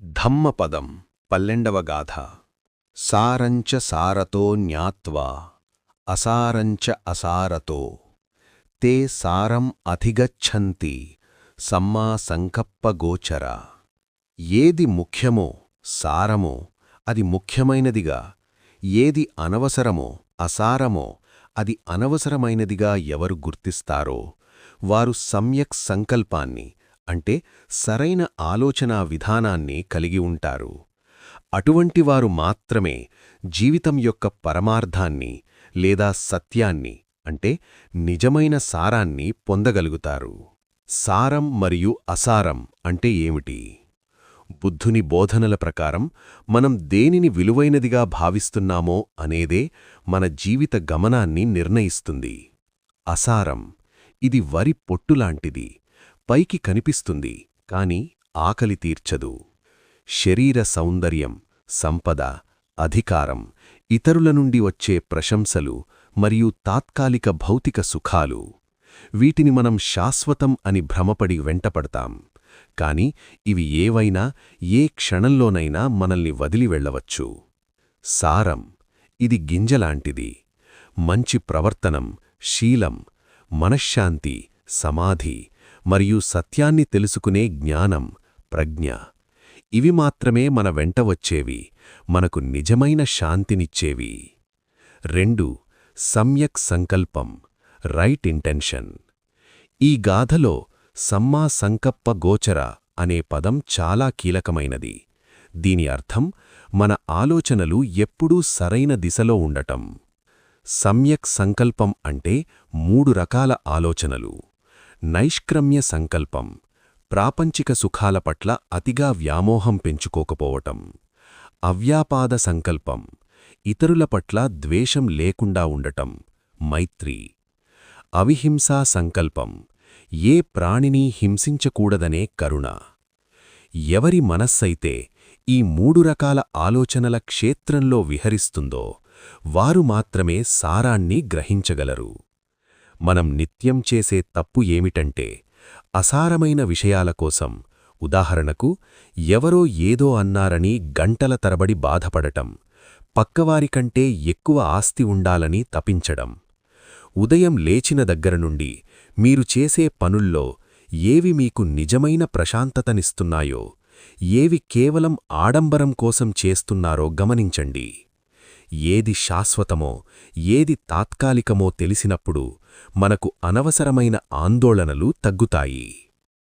ధమ్మపదం పల్లెండవ గాథ. సారంచ సారతో జ్ఞాత్వా అసారంచ అసారతో తే సారం అధిగచ్చంతి సమ్మా సంకప్పగోచర ఏది ముఖ్యమో సారమో అది ముఖ్యమైనదిగా ఏది అనవసరమో అసారమో అది అనవసరమైనదిగా ఎవరు గుర్తిస్తారో వారు సమ్యక్ సంకల్పాన్ని అంటే సరైన ఆలోచనా విధానాన్ని కలిగి ఉంటారు. అటువంటివారు మాత్రమే జీవితం యొక్క పరమార్థాన్ని లేదా సత్యాన్ని అంటే నిజమైన సారాన్ని పొందగలుగుతారు. సారం మరియు అసారం అంటే ఏమిటి? బుద్ధుని బోధనల ప్రకారం మనం దేనిని విలువైనదిగా భావిస్తున్నామో అనేదే మన జీవిత గమనాన్ని నిర్ణయిస్తుంది. అసారం ఇది వరి పొట్టులాంటిది. పైకి కనిపిస్తుంది కాని ఆకలి తీర్చదు. శరీర సౌందర్యం సంపద అధికారం ఇతరుల నుండి వచ్చే ప్రశంసలు మరియు తాత్కాలిక భౌతిక సుఖాలు. వీటిని మనం శాశ్వతం అని భ్రమపడి వెంటపడతాం కాని ఇవి ఏవైనా ఏ క్షణంలోనైనా మనల్ని వదిలి వెళ్ళవచ్చు. సారం ఇది గింజలాంటిది. మంచి ప్రవర్తనం శీలం మనశ్శాంతి సమాధి మరియు సత్యాన్ని తెలుసుకునే జ్ఞానం ప్రజ్ఞ. ఇవి మాత్రమే మన వెంట వచ్చేవి మనకు నిజమైన శాంతినిచ్చేవి. రెండు సమ్యక్ సంకల్పం రైట్ ఇంటెన్షన్. ఈ గాథలో సమ్మా సంకప్ప గోచర అనే పదం చాలా కీలకమైనది. దీని అర్థం మన ఆలోచనలు ఎప్పుడూ సరైన దిశలో ఉండటం. సమ్యక్ సంకల్పం అంటే మూడు రకాల ఆలోచనలు. నైష్క్రమ్య సంకల్పం ప్రాపంచిక సుఖాల పట్ల అతిగా వ్యామోహం పెంచుకోకపోవటం అవ్యాపాద సంకల్పం ఇతరుల పట్ల ద్వేషం లేకుండా ఉండటం మైత్రి అవిహింసా సంకల్పం ఏ ప్రాణిని హింసించకూడదనే కరుణ. ఎవరి మనస్సైతే ఈ మూడు రకాల ఆలోచనల క్షేత్రంలో విహరిస్తుందో వారు మాత్రమే సారాన్ని గ్రహించగలరు. మనం నిత్యం చేసే తప్పు ఏమిటంటే అసారమైన విషయాల కోసం ఉదాహరణకు ఎవరో ఏదో అన్నారని గంటల తరబడి బాధపడటం పక్కవారికంటే ఎక్కువ ఆస్తి ఉండాలని తపించడం. ఉదయం లేచిన దగ్గర నుండి మీరు చేసే పనుల్లో ఏవి మీకు నిజమైన ప్రశాంతతనిస్తున్నాయో ఏవి కేవలం ఆడంబరం కోసం చేస్తున్నారో గమనించండి. ఏది శాశ్వతమో ఏది తాత్కాలికమో తెలిసినప్పుడు మనకు అనవసరమైన ఆందోళనలు తగ్గుతాయి.